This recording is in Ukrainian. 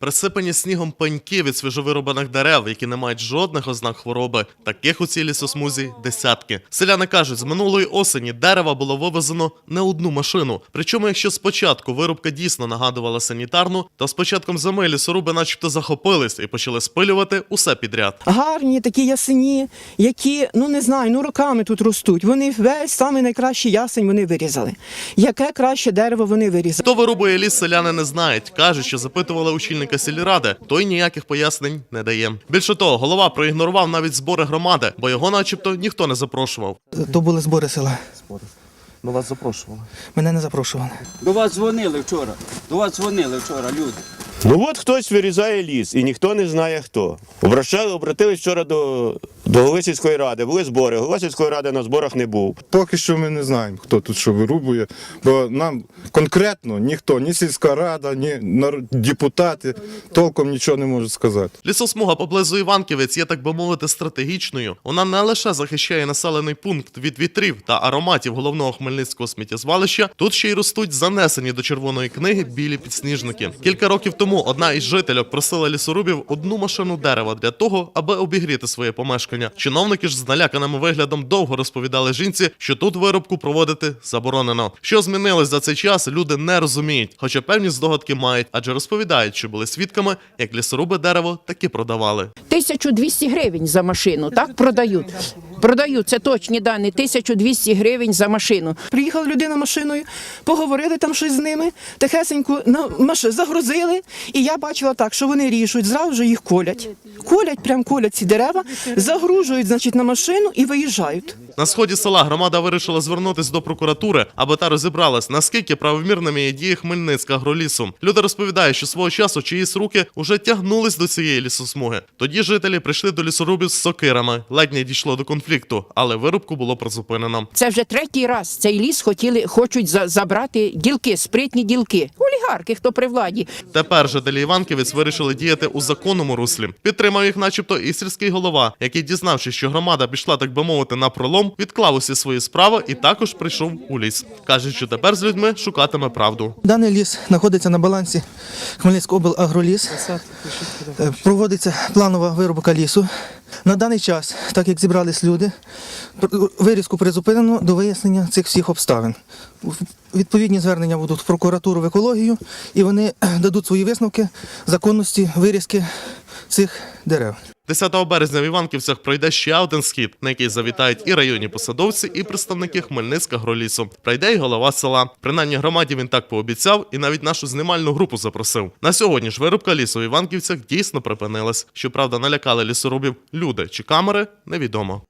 Присипані снігом пеньки від свіжовирубаних дерев, які не мають жодних ознак хвороби. Таких у цій лісосмузі десятки. Селяни кажуть, з минулої осені дерева було вивезено не одну машину. Причому, якщо спочатку вирубка дійсно нагадувала санітарну, то з початком зими лісоруби, начебто, захопились і почали спилювати усе підряд. гарні, такі ясені, які, ну не знаю, ну роками тут ростуть. Вони весь самий найкращий ясень вони вирізали. Яке краще дерево вони вирізали? Хто вирубує ліс, селяни не знають. Кажуть, що запитували очільника сільради, той ніяких пояснень не дає. Більше того, голова проігнорував навіть збори громади, бо його, начебто, ніхто не запрошував. То були збори села. Ми вас запрошували. Мене не запрошували. До вас дзвонили вчора. До вас дзвонили вчора люди. Ну от хтось вирізає ліс, і ніхто не знає хто. Обращали, обратились вчора до, до голови сільської ради. Були збори. Голова сільської ради на зборах не був. Поки що ми не знаємо, хто тут що вирубує, бо нам конкретно ніхто, ні сільська рада, ні депутати толком нічого не можуть сказати. Лісосмуга поблизу Іванківець є, так би мовити, стратегічною. Вона не лише захищає населений пункт від вітрів та ароматів головного хмельницького сміттєзвалища, тут ще й ростуть занесені до червоної книги білі підсніжники. Кілька років тому одна із жительок просила лісорубів одну машину дерева для того, аби обігріти своє помешкання. Чиновники ж з наляканим виглядом довго розповідали жінці, що тут вирубку проводити заборонено. Що змінилось за цей час, люди не розуміють, хоча певні здогадки мають, адже розповідають, що були свідками, як лісоруби дерево таки продавали. 1200 гривень за машину, так продають. Продають, це точні дані. 1200 гривень за машину. Приїхала людина машиною, поговорили там щось з ними, тихесеньку на маш... загрузили. І я бачила так, що вони ріжуть, зразу ж їх колять. Колять, прям колять ці дерева, загружують, значить, на машину і виїжджають. На сході села громада вирішила звернутися до прокуратури, аби та розібралась, наскільки правомірними є дії Хмельницька агролісу. Люди розповідають, що свого часу чиїсь руки уже тягнулись до цієї лісосмуги. Тоді жителі прийшли до лісорубів з сокирами. Ледь не дійшло до конфлікту, але вирубку було призупинено. Це вже третій раз цей ліс хотіли, хочуть за- забрати ділки, спритні ділки. Олігархи, хто при владі. Тепер жителі Іванківець вирішили діяти у законному руслі. Підтримав їх, начебто, і сільський голова, який, дізнавшись, що громада пішла, так би мовити, на пролом, відклав усі свої справи і також прийшов у ліс. Каже, що тепер з людьми шукатиме правду. Даний ліс знаходиться на балансі Хмельницького облагроліс. Е, Проводиться планова вирубка лісу. На даний час, так як зібрались люди, вирізку призупинено до вияснення цих всіх обставин. Відповідні звернення будуть в прокуратуру в екологію, і вони дадуть свої висновки законності вирізки цих дерев. 10 березня в Іванківцях пройде ще один схід, на який завітають і районні посадовці, і представники Хмельницька гролісу. Пройде й голова села. Принаймні громаді він так пообіцяв, і навіть нашу знімальну групу запросив. На сьогодні ж вирубка лісу в Іванківцях дійсно припинилась. Щоправда, налякали лісорубів люди чи камери, невідомо.